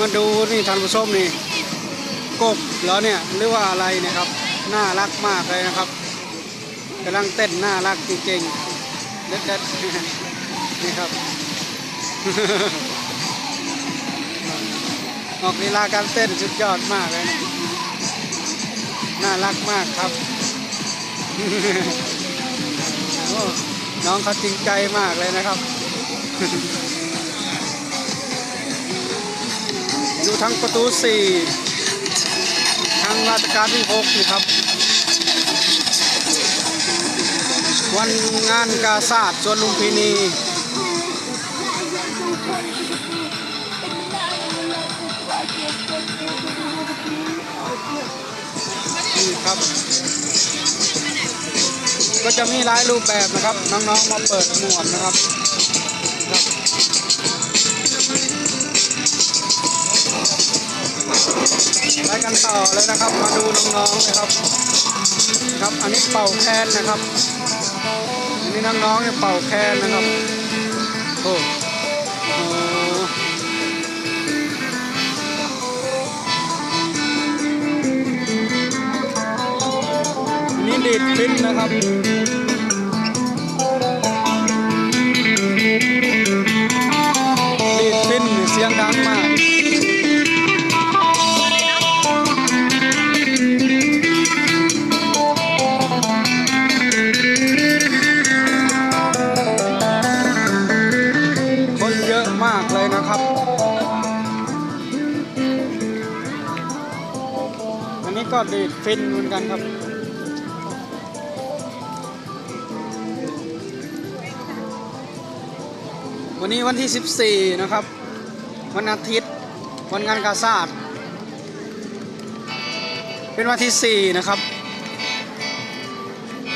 มาดูนี่ทานผู้ชมนี่กบแล้วเนี่ยหรือว่าอะไรเนี่ยครับน่ารักมากเลยนะครับกำลังเต้นน่ารักจริงๆเด็ดๆนี่ครับ ออกลีลาการเต้นสุดยอดมากเลยน่ารักมากครับน้องเขาจริงใจมากเลยนะครับ ทั้งประตูสี่ทั้งราชการที่หกนี่ครับ วันงานกาศาสตร์สวนลุมพินีนี่ครับ ก็จะมีหลายรูปแบบนะครับ น้องๆมาเปิดหมวกนะครับ ไปกันต่อเลยนะครับ มาดูน้องๆนะครับ ครับอันนี้เป่าแคนนะครับ อันนี้น้องๆเนี่ยเป่าแคนนะครับโอ้โหอันนี้ดีดฟินนะครับ นนี้ก็ดีดฟินเหมือนกันครับ วันนี้วันที่ 14 นะครับ วันอาทิตย์ วันงานกาชาดเป็นวันที่ 4 นะครับ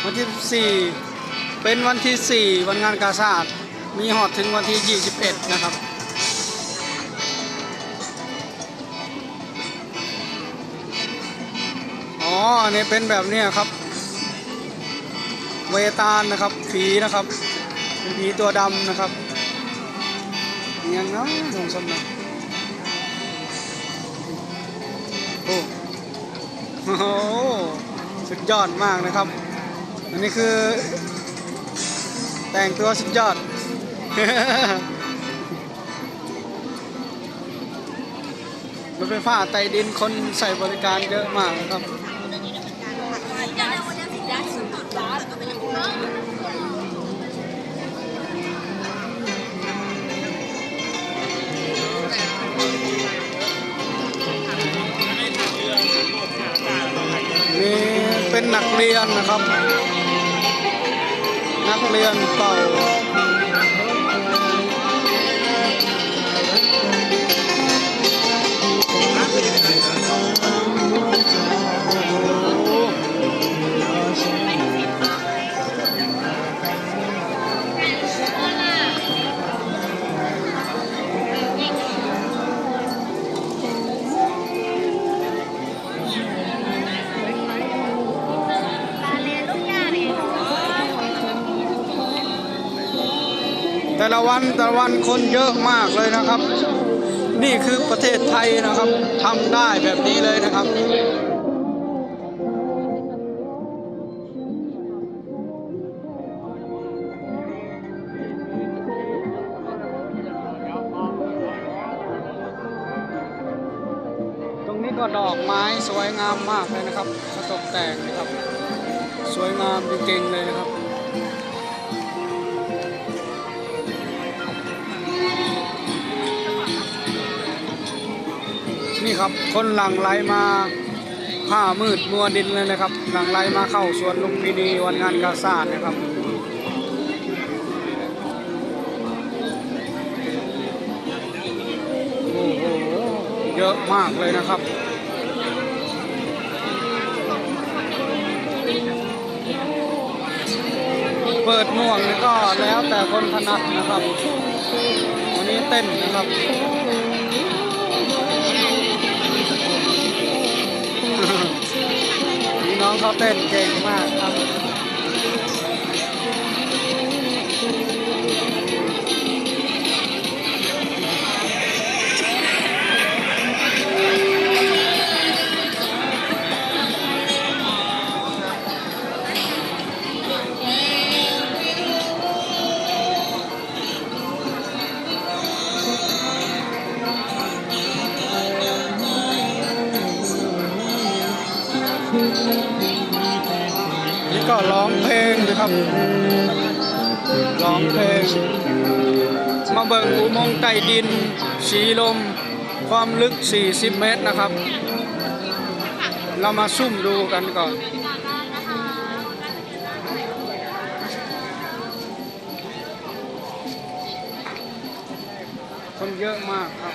วันที่ 4 เป็นวันที่ 4 วันงานกาชาดมีหอดถึงวันที่ 21 นะครับ อ๋ออันนี้เป็นแบบเนี้ยครับ เวตาลนะครับผีนะครับเป็นผีตัวดำนะครับยังนะลงสมนะโอ้โหสุดยอดมากนะครับ อันนี้คือ แต่งตัวสุดยอดรถไฟฟ้าใต้ดินคนใส่บริการเยอะมากนะครับ เป็นนักเรียนนะครับ นักเรียนเป่า แต่ละวันแต่ละวันคนเยอะมากเลยนะครับ นี่คือประเทศไทยนะครับทำได้แบบนี้เลยนะครับตรงนี้ก็ดอกไม้สวยงามมากเลยนะครับตกแต่งนะครับ สวยงามจริงๆเลยนะครับ ครับ คนหลั่งไหลมาผ้ามืดมัวดินเลยนะครับ หลั่งไหลมาเข้าสวนลุมพินีวันงานกาซาดนะครับโอ้โหเยอะมากเลยนะครับเปิดม่วงก็แล้วแต่คนถนัดนะครับ วันนี้เต้นนะครับ เขาเต้นเก่งมากครับ ครับร้องเพลงมาเบิ่งอุโมงค์ใต้ดิน สีลม ความลึก 40 เมตรนะครับ เรามาซุ่มดูกันก่อนคนเยอะมากครับ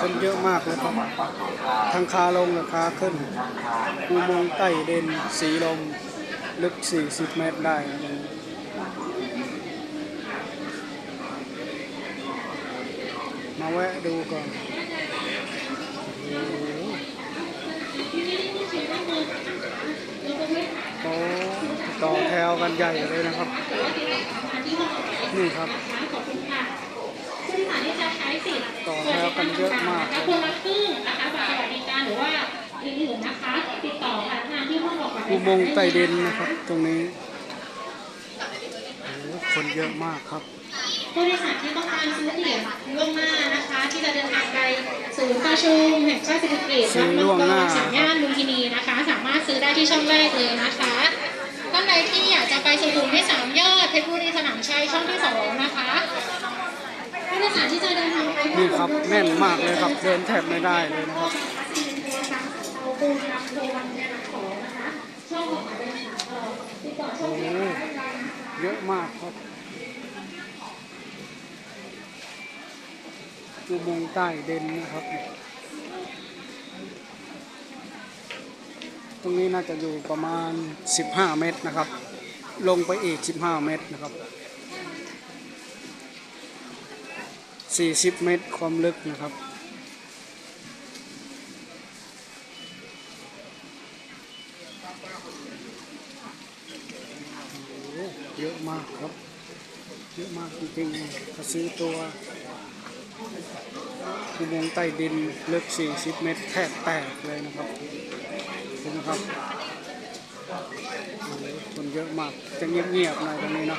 คนเยอะมากเลยครับทั้งคาลงและคาขึ้นอุโมงค์ใต้เด่นสีลม ลึก 40 เมตรได้นะตรงนี้มาแวะดูก่อนโอ้ต่อแถวกันใหญ่เลยนะครับ นี่ครับ ผู้โดยสารที่จะใช้สิทธิ์ ต่อแถว กันเยอะมากนะคะคนละครึ่งนะคะบัตรสวัสดิการหรือว่าอื่นๆนะคะ ติดต่อผ่านทางที่ห้องออกบัตรอุโมงค์ใต้ดินนะครับ ตรงนี้โอ้โหคนเยอะมากครับผู้โดยสารที่ต้องการซื้อเหรียญล่วงหน้านะคะ ที่จะเดินทางไปศูนย์ประชุมแห่งชาติสิริกิติ์ซื้วัอดมัล่งวงกหน้ารสามย่านลุมพินีนะคะ สามารถซื้อได้ที่ช่องแรกเลยนะคะท่านใดที่อยากจะไปสุขุมวิทสามยอดเพชรบุรีสนามชัยช่องที่สองนะคะผู้โดยสารที่จะเดิ นี่ครับแน่นมากเลยครับเดินแทบไม่ได้เลยนะครับเอาปูนรับโทรวันนี้รับของนะคะช่องของหมายเลขสามเอ่อติดต่อช่องที่สามได้เยอะมากครับอุโมงใต้เด่นนะครับ ตรงนี้น่าจะอยู่ประมาณ 15 เมตรนะครับ ลงไปอีก 15 เมตรนะครับ 40 เมตรความลึกนะครับ เยอะมากครับ เยอะมากจริงๆถ้าซื้อตัวอุโมงค์ใต้ดินลึก 40 เมตรแทบแตกเลยนะครับเห็นไหมครับคนเยอะมากจะเงียบๆหน่อยตรงนี้นะ